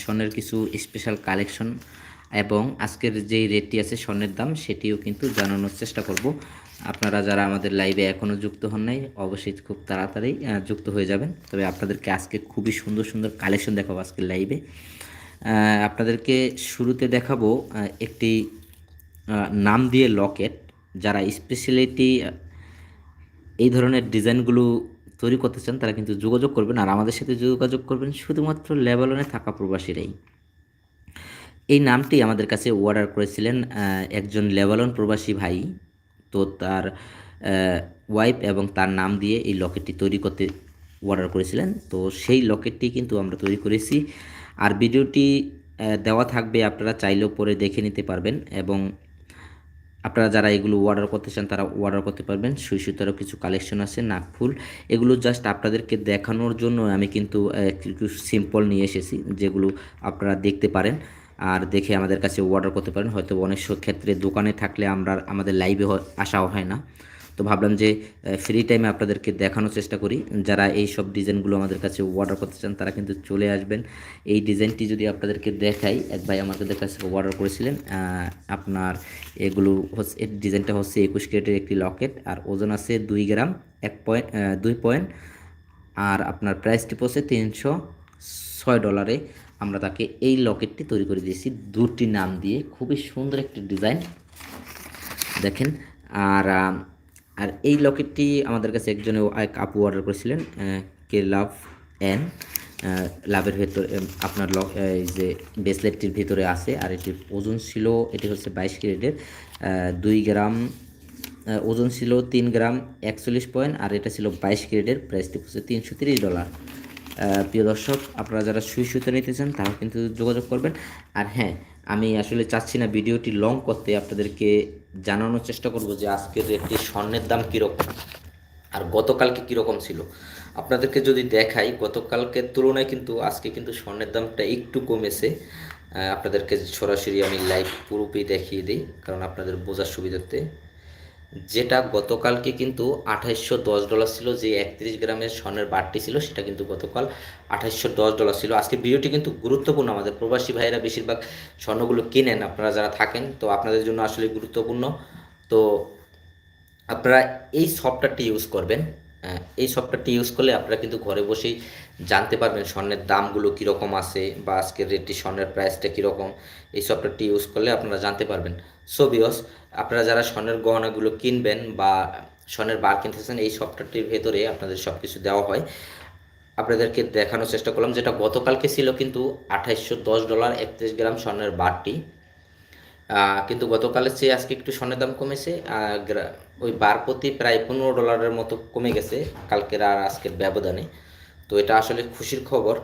স্বর্ণের কিছু special collection এবং আজকের যেই রেটটি আছে স্বর্ণের দাম, সেটিও কিন্তু জানানোর চেষ্টা করব। আপনারা যারা আমাদের লাইভে এখনও যুক্ত হন নাই, অবশ্যই খুব তাড়াতাড়ি যুক্ত হয়ে যাবেন। তবে আপনাদেরকে আজকে খুবই সুন্দর সুন্দর কালেকশন দেখাবো আজকের লাইভে আপনাদেরকে শুরুতে দেখাবো একটি নাম দিয়ে লকেট যারা স্পেশালিটি এই ধরনের ডিজাইনগুলো তৈরি করতে চান, তারা কিন্তু যোগাযোগ করবেন আর আমাদের সাথে যোগাযোগ করবেন শুধুমাত্র লেবালনে থাকা প্রবাসীরাই। এই নামটি আমাদের কাছে অর্ডার করেছিলেন একজন লেবালন প্রবাসী ভাই। তো তার ওয়াইফ এবং তার নাম দিয়ে এই লকেটটি তৈরি করতে অর্ডার করেছিলেন। তো সেই লকেটটি কিন্তু আমরা তৈরি করেছি। আর ভিডিওটি দেওয়া থাকবে, আপনারা চাইলেও পরে দেখে নিতে পারবেন এবং আপনারা যারা এগুলো অর্ডার করতে চান, তারা অর্ডার করতে পারবেন। সুই সুতারও কিছু কালেকশন আছে নাকফুল এগুলো জাস্ট আপনাদেরকে দেখানোর জন্য আমি কিন্তু কিছু সিম্পল নিয়ে এসেছি, যেগুলো আপনারা দেখতে পারেন আর দেখে আমাদের কাছে অর্ডার করতে পারেন। হয়তো অনেক ক্ষেত্রে দোকানে থাকলে আমরা, আমাদের লাইভে আসাও হয় না। তো ভাবলাম যে ফ্রি টাইমে আপনাদেরকে দেখানোর চেষ্টা করি। যারা এই সব ডিজাইনগুলো আমাদের কাছে অর্ডার করতে চান, তারা কিন্তু চলে আসবেন। এই ডিজাইনটি যদি আপনাদেরকে দেখাই, এক ভাই আমাদের কাছে অর্ডার করেছিলেন আপনার এগুলো হচ্ছে এর ডিজাইনটা হচ্ছে একুশ ক্যারেটের একটি লকেট আর ওজন আছে দুই গ্রাম, এক পয়েন্ট দুই পয়েন্ট আর আপনার প্রাইসটি পড়ছে তিনশো ছয় ডলারে আমরা তাকে এই লকেটটি তৈরি করে দিয়েছি, দুটি নাম দিয়ে। খুবই সুন্দর একটি ডিজাইন দেখেন, আর আর এই লকেটটি আমাদের কাছে একজনে এক আপু অর্ডার করেছিলেন কে লাভ এন লাভের ভেতর আপনার লক, এই যে ব্রেসলেটটির ভিতরে আছে, আর এটির ওজন ছিল, এটি হচ্ছে বাইশ ক্যারেটের দুই গ্রাম ওজন ছিল তিন গ্রাম একচল্লিশ পয়েন্ট, আর এটা ছিল বাইশ ক্যারেটের প্রাইসটি হচ্ছে তিনশো তিরিশ ডলার প্রিয় দর্শক, আপনারা যারা সুই সুতো নিতে চান তারাও কিন্তু যোগাযোগ করবেন। আর হ্যাঁ আমি আসলে চাচ্ছি না ভিডিওটি লং করতে, আপনাদেরকে জানানোর চেষ্টা করব যে আজকের রেটটি স্বর্ণের দাম কীরকম আর গতকালকে কীরকম ছিল। আপনাদেরকে যদি দেখাই গতকালকে তুলনায় কিন্তু আজকে কিন্তু স্বর্ণের দামটা একটু কমেছে। আপনাদেরকে সরাসরি আমি লাইভ পুরোপুরি দেখিয়ে দিই, কারণ আপনাদের বোঝার সুবিধার্থে। যেটা গতকালকে কিন্তু আঠাইশশো দশ ডলার ছিল, যে একত্রিশ গ্রামের স্বর্ণের বাড়তি ছিল, সেটা কিন্তু গতকাল আঠাইশশো দশ ডলার ছিল। আজকে ভিডিওটি কিন্তু গুরুত্বপূর্ণ। আমাদের প্রবাসী ভাইয়েরা বেশিরভাগ স্বর্ণগুলো কিনেন, আপনারা যারা থাকেন, তো আপনাদের জন্য আসলে গুরুত্বপূর্ণ। তো আপনারা এই সফটওয়্যারটি ইউজ করবেন। এই সফটওয়্যারটি ইউজ করলে আপনারা কিন্তু ঘরে বসেই জানতে পারবেন স্বর্ণের দামগুলো কীরকম আছে বা আজকের রেটটি স্বর্ণের প্রাইসটা কীরকম। এই সফটওয়্যারটি ইউজ করলে আপনারা জানতে পারবেন। সো বিয়স আপনারা যারা স্বর্ণের গহনাগুলো কিনবেন বা স্বর্ণের বার কিনতেছেন এই সফটওয়্যারটির ভেতরে আপনাদের সব কিছু দেওয়া হয়। আপনাদেরকে দেখানোর চেষ্টা করলাম, যেটা গতকালকে ছিল কিন্তু আঠাইশশো দশ ডলার একত্রিশ গ্রাম স্বর্ণের বারটি। কিন্তু গতকালের চেয়ে আজকে একটু স্বর্ণের দাম কমেছে ওই বার প্রতি প্রায় পনেরো ডলারের মতো কমে গেছে কালকের আর আজকের ব্যবধানে। তো এটা আসলে খুশির খবর।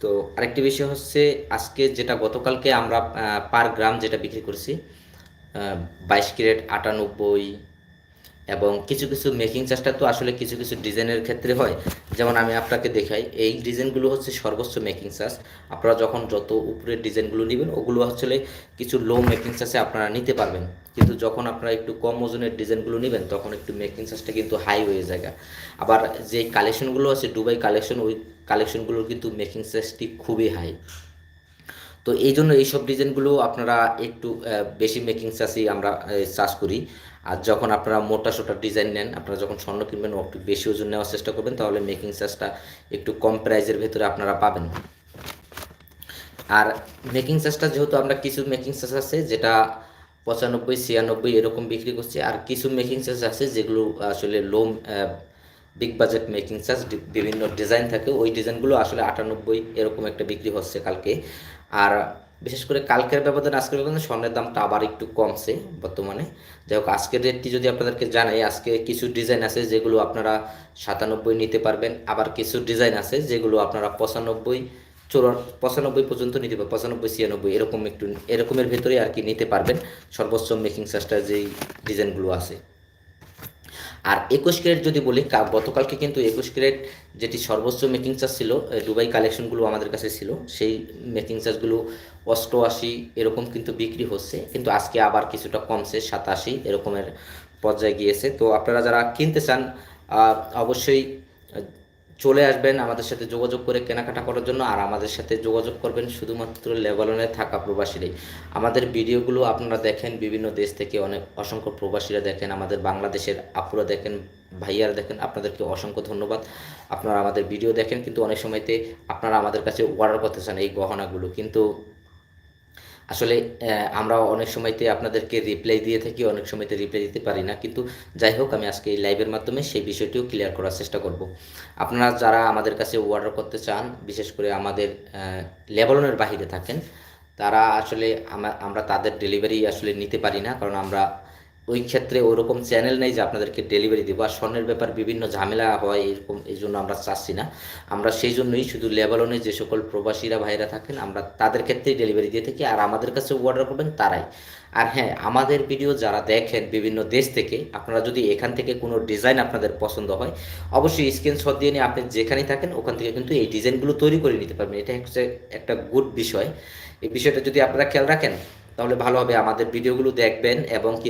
তো আরেকটি বিষয় হচ্ছে আজকে যেটা গতকালকে আমরা পার গ্রাম যেটা বিক্রি করছি বাইশ ক্যারেট আটানব্বই এবং কিছু কিছু মেকিং চার্জটা তো আসলে কিছু কিছু ডিজাইনের ক্ষেত্রে হয়। যেমন আমি আপনাকে দেখাই, এই ডিজাইনগুলো হচ্ছে সর্বোচ্চ মেকিং চার্জ আপনারা যখন যত উপরের ডিজাইনগুলো নেবেন, ওগুলো আসলে কিছু লো মেকিং চার্জে আপনারা নিতে পারবেন। কিন্তু যখন আপনারা একটু কম ওজনের ডিজাইনগুলো নেবেন, তখন একটু মেকিং চার্জটা কিন্তু হাই হয়ে যায়। আবার যে কালেকশনগুলো আছে দুবাই কালেকশন ওই কালেকশনগুলোর কিন্তু মেকিং চার্জটি খুবই হাই তো এই জন্য এইসব ডিজাইনগুলো আপনারা একটু বেশি মেকিং চার্জই আমরা চাষ করি। আর যখন আপনারা মোটা সোটা ডিজাইন নেন, আপনারা যখন স্বর্ণ কিনবেন, একটু বেশি ওজন নেওয়ার চেষ্টা করবেন, তাহলে মেকিং চার্জটা একটু কম প্রাইজের ভেতরে আপনারা পাবেন। আর মেকিং চার্জটা যেহেতু আমরা কিছু মেকিং চার্জ আছে, যেটা পঁচানব্বই, ছিয়ানব্বই এরকম বিক্রি করছি, আর কিছু মেকিং চার্জ আছে যেগুলো আসলে low big budget making charge বিভিন্ন ডিজাইন থাকে, ওই ডিজাইনগুলো আসলে আটানব্বই এরকম একটা বিক্রি হচ্ছে কালকে। আর বিশেষ করে কালকের ব্যবধানে আজকের ব্যবধানে স্বর্ণের দামটা আবার একটু কমছে বর্তমানে। যাই হোক, আজকের রেটটি যদি আপনাদেরকে জানাই, আজকে কিছু ডিজাইন আছে যেগুলো আপনারা সাতানব্বই নিতে পারবেন, আবার কিছু ডিজাইন আছে যেগুলো আপনারা পঁচানব্বই চৌরা পঁচানব্বই পর্যন্ত নিতে পারবেন পঁচানব্বই, ছিয়ানব্বই, এরকম একটু, এরকমের ভেতরে আর কি নিতে পারবেন। সর্বোচ্চ মেকিং চার্জটা যেই ডিজাইনগুলো আছে। আর একুশ ক্যারেট যদি বলি গতকালকে কিন্তু একুশ ক্যারেট যেটি সর্বোচ্চ মেকিং চার্জ ছিল দুবাই কালেকশনগুলো আমাদের কাছে ছিল, সেই মেকিং চার্জগুলো অষ্টআশি এরকম কিন্তু বিক্রি হচ্ছে, কিন্তু আজকে আবার কিছুটা কমছে, সাতাশি এরকমের পর্যায়ে গিয়েছে। তো আপনারা যারা কিনতে চান অবশ্যই চলে আসবেন আমাদের সাথে যোগাযোগ করে কেনাকাটা করার জন্য, আর আমাদের সাথে যোগাযোগ করবেন শুধুমাত্র লেবাননে থাকা প্রবাসীরাই। আমাদের ভিডিওগুলো আপনারা দেখেন, বিভিন্ন দেশ থেকে অনেক অসংখ্য প্রবাসীরা দেখেন, আমাদের বাংলাদেশের আপুরা দেখেন, ভাইয়ারা দেখেন, আপনাদেরকে অসংখ্য ধন্যবাদ। আপনারা আমাদের ভিডিও দেখেন, কিন্তু অনেক সময়তে আপনারা আমাদের কাছে অর্ডার করতে চান এই গহনাগুলো, কিন্তু আসলে আমরা অনেক সময়তে আপনাদেরকে রিপ্লাই দিয়ে থাকি, অনেক সময়তে রিপ্লাই দিতে পারি না। কিন্তু যাই হোক, আমি আজকে এই লাইভের মাধ্যমে সেই বিষয়টিও ক্লিয়ার করার চেষ্টা করব। আপনারা যারা আমাদের কাছে অর্ডার করতে চান, বিশেষ করে আমাদের লেবলনের বাহিরে থাকেন, তারা আসলে আমরা তাদের ডেলিভারি আসলে নিতে পারি না। কারণ আমরা ওই ক্ষেত্রে ওরকম চ্যানেল নেই যে আপনাদেরকে ডেলিভারি দেবো। আর স্বর্ণের ব্যাপার বিভিন্ন ঝামেলা হয়, এরকম এই জন্য আমরা চাচ্ছি না। আমরা সেই জন্যই শুধু লেবাননে যে সকল প্রবাসীরা ভাইরা থাকেন, আমরা তাদের ক্ষেত্রেই ডেলিভারি দিয়ে থাকি। আর আমাদের কাছে অর্ডার করবেন তারাই। আর হ্যাঁ আমাদের ভিডিও যারা দেখেন বিভিন্ন দেশ থেকে, আপনারা যদি এখান থেকে কোনো ডিজাইন আপনাদের পছন্দ হয়, অবশ্যই স্ক্রিনশট দিয়ে নিয়ে আপনি যেখানেই থাকেন, ওখান থেকে কিন্তু এই ডিজাইনগুলো তৈরি করে নিতে পারবেন। এটা হচ্ছে একটা গুড বিষয়। এই বিষয়টা যদি আপনারা খেয়াল রাখেন, তাহলে ভালো হবে। আমাদের ভিডিওগুলো দেখবেন এবং কি